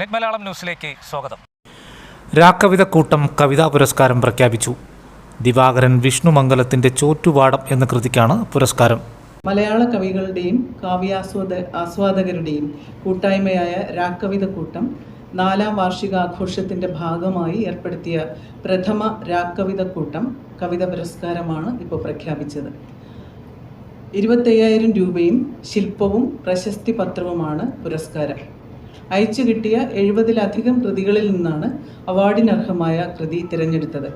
Net Malayalam ന്യൂസിലേക്ക് സ്വാഗതം. രാക്കവിത കൂട്ടം കവിതാ പുരസ്കാരം പ്രഖ്യാപിച്ചു. ദിവാകരൻ വിഷ്ണുമംഗലത്തിന്റെ ചോറ്റുപാടം എന്ന കൃതിക്കാണ് പുരസ്കാരം. മലയാള കവികളുടെയും കാവ്യാസ്വാദ ആസ്വാദകരുടെയും കൂട്ടായ്മയായ രാക്കവിത കൂട്ടം നാലാം വാർഷികാഘോഷത്തിന്റെ ഭാഗമായി ഏർപ്പെടുത്തിയ പ്രഥമ രാക്കവിത കൂട്ടം കവിത പുരസ്കാരമാണ് ഇപ്പോൾ പ്രഖ്യാപിച്ചത്. ഇരുപത്തയ്യായിരം രൂപയും ശില്പവും പ്രശസ്തി പത്രവുമാണ് പുരസ്കാരം. അയച്ചു കിട്ടിയ എഴുപതിലധികം കൃതികളിൽ നിന്നാണ് അവാർഡിനർഹമായ കൃതി തിരഞ്ഞെടുത്തത്.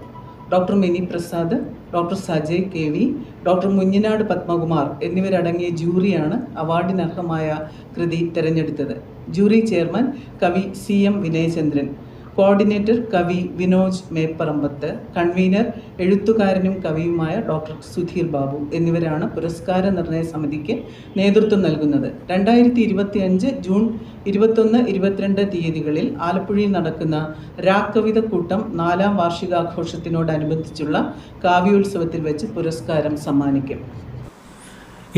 Doctor Mini Prasad doctor Sajay K V doctor Munjinad Padmakumar എന്നിവരടങ്ങിയ ജൂറിയാണ് അവാർഡിനർഹമായ കൃതി തിരഞ്ഞെടുത്തത്. ജൂറി ചെയർമാൻ കവി സി എം വിനയചന്ദ്രൻ കോർഡിനേറ്റർ കവി വിനോജ് മേപ്പറമ്പത്ത് കൺവീനർ എഴുത്തുകാരനും കവിയുമായ ഡോക്ടർ സുധീർ ബാബു എന്നിവരാണ് പുരസ്കാര നിർണയ സമിതിക്ക് നേതൃത്വം നൽകുന്നത്. രണ്ടായിരത്തി ഇരുപത്തി അഞ്ച് ജൂൺ ഇരുപത്തൊന്ന് ഇരുപത്തിരണ്ട് തീയതികളിൽ ആലപ്പുഴയിൽ നടക്കുന്ന രാക്കവിത കൂട്ടം നാലാം വാർഷികാഘോഷത്തിനോടനുബന്ധിച്ചുള്ള കാവ്യോത്സവത്തിൽ വെച്ച് പുരസ്കാരം സമ്മാനിക്കും.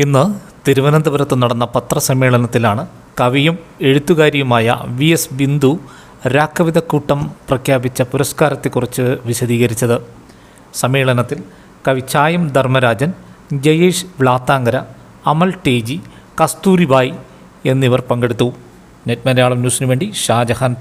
ഇന്ന് തിരുവനന്തപുരത്ത് നടന്ന പത്രസമ്മേളനത്തിലാണ് കവിയും എഴുത്തുകാരിയുമായ വി എസ് ബിന്ദു രാക്കവിതക്കൂട്ടം പ്രഖ്യാപിച്ച പുരസ്കാരത്തെക്കുറിച്ച് വിശദീകരിച്ചത്. സമ്മേളനത്തിൽ കവി ചായം ധർമ്മരാജൻ ജയേഷ് വ്ളാത്താങ്കര അമൽ ടേജി കസ്തൂരിബായി എന്നിവർ പങ്കെടുത്തു. നെറ്റ് മലയാളം ന്യൂസിനു വേണ്ടി ഷാജഹാൻ